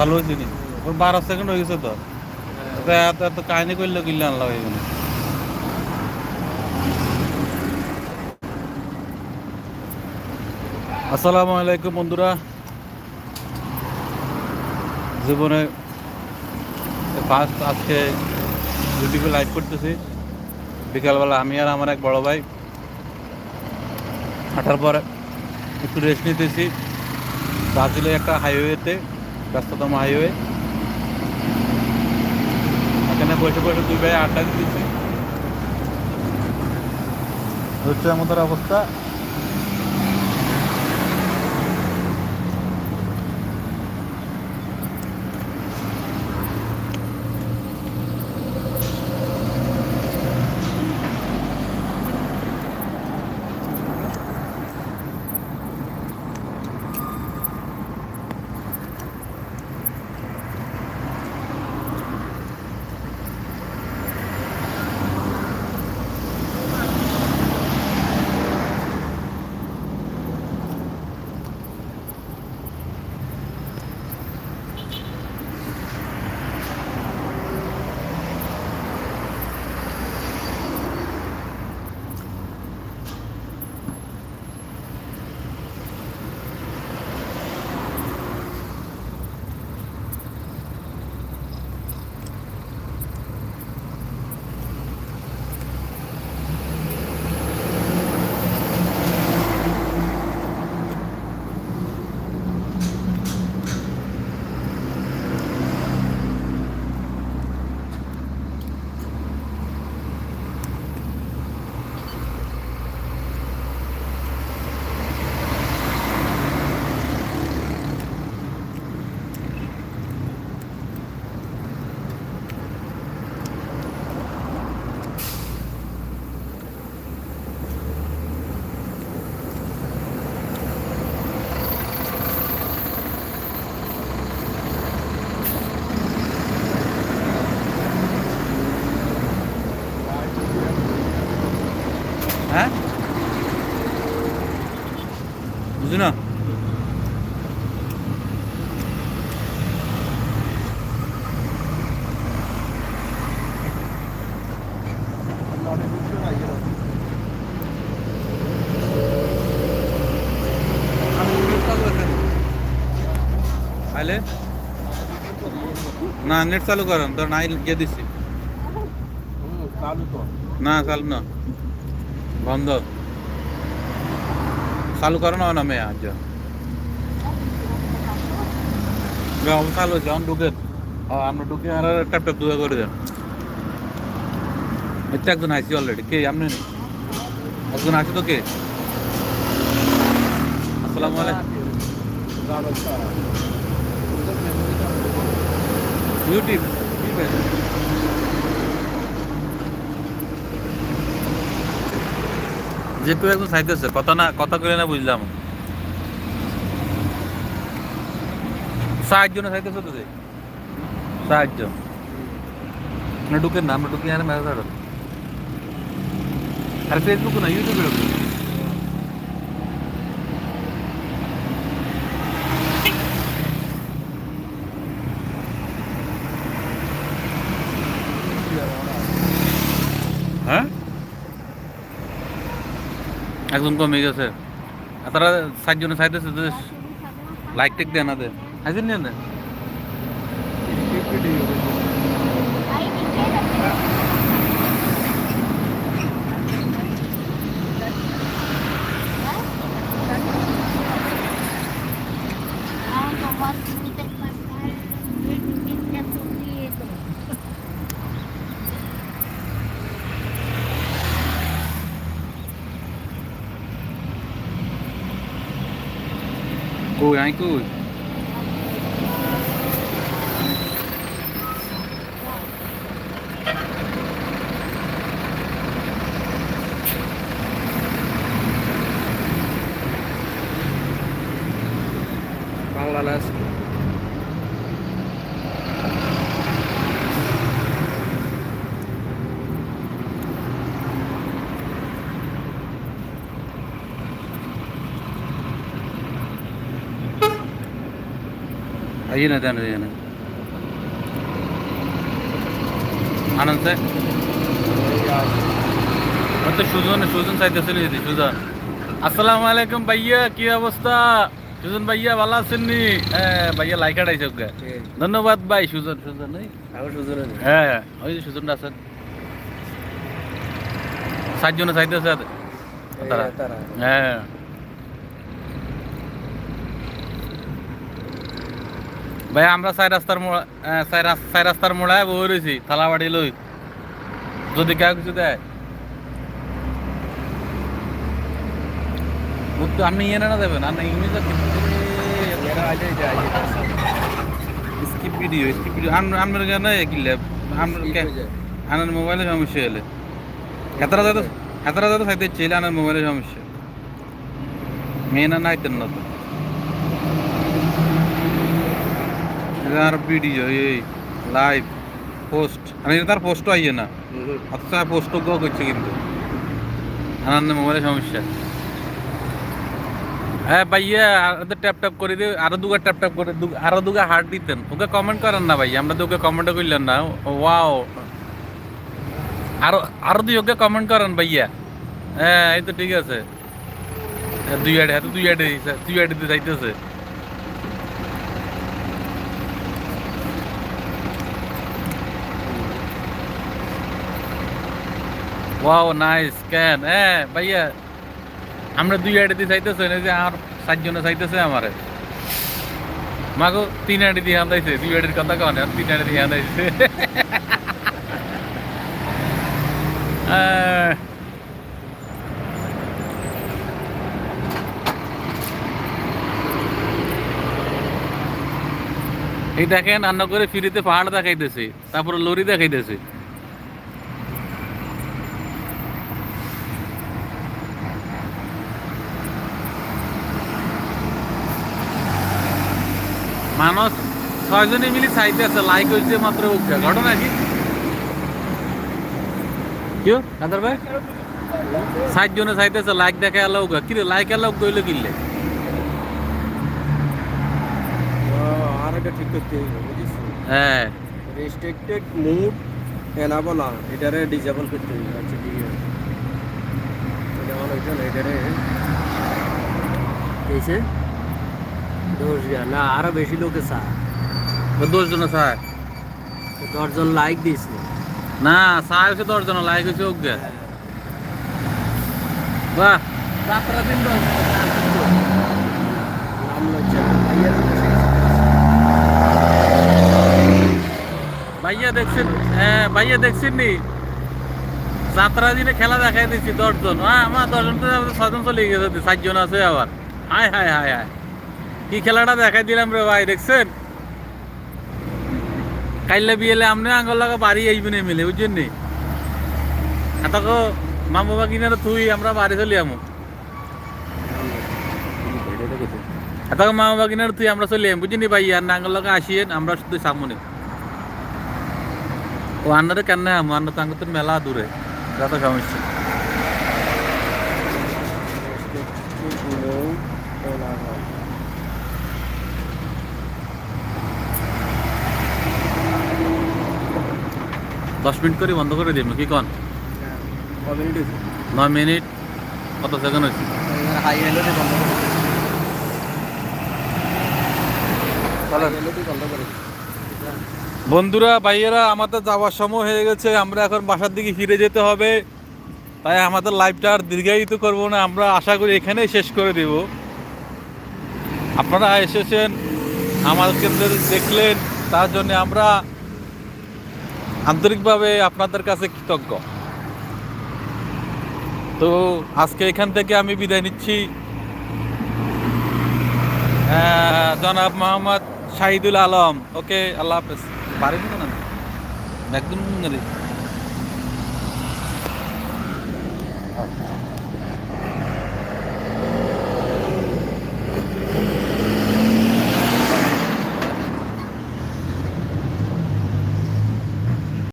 চালু হয়েছে নি বারো সেকেন্ড হয়ে গেছে তো। এত এত কাহিনী করলে কিনলে আনলাম এখানে আসসালামু আলাইকুম বন্ধুরা। জীবনে ফার্স্ট আজকে ইউটিউবে লাইভ করতেছি। বিকালবেলা আমি আর আমার এক বড় ভাই হাঁটার পর একটু রেস্ট নিতেছি। ব্রাজিলে একটা হাইওয়েতে ব্যস্ততম হাইওয়ে। এখানে বসে বসে দুই ভাই আড্ডা দিতেছে। হচ্ছে আমাদের অবস্থা হ্যাঁ বুঝি না আইলে না নেট চালু করেন তো নাই গিয়ে দিচ্ছি না চালু না। বন্ধ। না না, মেয়ে, আজ গাও চালু যখন ঢুকে আমরা ঢুকে আর ট্যাপ ট্যাপ দুয়া করে দেন। এটা একজন আইসি অলরেডি কে? আপনি? একজন আছে তো কে? আসসালামু আলাইকুম। ইউটিউব যে কেউ একজন চাইতেছে কথা না কথা কইলে না বুঝলাম। সাহায্য না চাইতেছে তো সাহায্য। না ঢুকেন না, আমরা ঢুকে আর মেসেজ আরও ফেসবুক না ইউটিউবে ঢুকে একদম কমে গেছে। তারা সাতজনে চাইতেছে যে লাইক টেক দেয় না দেয় হাজির নিয়ে good, ain't good. এই না আনন্দ স্যার ও তো সুজন সুজন চাইতেছিল যদি সুজন আসসালামু আলাইকুম ভাইয়া কি অবস্থা সুজন ভাইয়া ভালো আছেন নি ভাইয়া লাইক আড়াইছে ওকে ধন্যবাদ ভাই সুজন সুজন হ্যাঁ ওই যে সুজনটা আছেন সাতজনে চাইতেছে তারা হ্যাঁ ভাই আমরা চাই রাস্তার মোড়া চাই রাস্তার মোড়ায় বই রয়েছি থালা বাড়ি লই। যদি কেউ কিছু দেয়। বুঝ তো আপনি ইয়ে না দেবেন আপনি English skip video skip video. আপনার কেন কিনলে আপনার মোবাইলে সমস্যা হলে এতটা যাতে এতটা যাতে সাইতে ছিল আনার মোবাইলে সমস্যা। মেন আর নাইতেন না তো। আর ভিডিও এই লাইভ পোস্ট আমি তার পোস্টও আইয়ে না। অথচ পোস্টও গো করছে কিন্তু। আনার মোবাইলে সমস্যা। হ্যাঁ ভাইয়া আর ট্যাপ ট্যাপ করে দিয়ে আরও দুগা ট্যাপ ট্যাপ করে আরও দুগা হার্ট দিতেন। ওকে কমেন্ট করেন না ভাই আমরা তো ওকে কমেন্টও করলেন না। ওয়াও আরও আরও দুই ওকে কমেন্ট করেন ভাইয়া। হ্যাঁ এই তো ঠিক আছে। হ্যাঁ, দুই আড়ে হ্যাঁ দুই আড়ে দুই আড়ে দিতে চাইতেছে। ওয়াও নাইস ক্যান হ্যাঁ ভাইয়া, আমরা দুই আড়ে দিয়ে চাইতেছে না যে আর সাতজনে চাইতেছে আমারে। মাগো, তিন আড়ে দিয়ে আন্দাইছে, দুই আড়ের কথা কন, আর তিন আড়ে দিয়ে আন্দাইছে। এই দেখেন রান্না করে ফিরিতে পাহাড় দেখাইতেছে, তারপরে লরি দেখাইতেছে। মানুষ ছয়জনে মিলে চাইতে আছে লাইক হয়েছে মাত্র ঘটনা কি? কেউ কাদার ভাই? ষাট জনে চাইতেছে লাইক দেখে এলো কিরে লাইক এলো কইলে কিনলে আর ঠিক করতে হ্যাঁ রেস্ট্রিক্টেড মুড এনাবল না এটারে ডিসেবল করতে হবে আচ্ছা ঠিক আছে যেমন ওইটা না এটারে এসে দশ না আরও বেশি লোকে চা দশ জন লাইক দিয়েছে। না দশ জন লাইক হয়েছে বাহ। দিন তো নাম লজ্জা ভাইয়া। দেখছেন হ্যাঁ ভাইয়া দেখছেন নি? যাত্রা দিনে খেলা দেখাই দিচ্ছি দশজন। হ্যাঁ আমার দশজন তো ছজন চলে গেছে সাতজন আছে আবার। হায় হায় হায় হায়। কি খেলাটা দেখাই দিলাম রে ভাই, দেখছেন? কাইলে বিয়েলে আমনে আঙ্গল লাগা বাড়ি আইবেন মিলে বুঝছেন নি এতক মা বাবা কিনারে তুই, আমরা বাড়ি চলি আমু। এতক মা বাবা কিনারে তুই, আমরা চলি আম বুঝিনি ভাই? আর নাঙ্গল লাগা আসিয়েন, আমরা শুধু সামনে ও আন্নারে কেন আমু? আন্না তো মেলা দূরে, যত সমস্যা। দশ মিনিট করে বন্ধ করে দিম কি কন? নয় মিনিট কত সেকেন্ড হয়েছে? বন্ধুরা ভাইয়েরা আমাদের যাওয়ার সময় হয়ে গেছে আমরা এখন বাসার দিকে ফিরে যেতে হবে। তাই আমাদের লাইফটা আর দীর্ঘায়িত করব না আমরা আশা করি এখানেই শেষ করে দেব। আপনারা এসেছেন আমাদেরকে দেখলেন তার জন্য আমরা আন্তরিকভাবে আপনাদের কাছে কৃতজ্ঞ। তো আজকে এখান থেকে আমি বিদায় নিচ্ছি। জনাব মোহাম্মদ শাহিদুল আলম। ওকে, আল্লাহ হাফেজ। পারেন না? একদম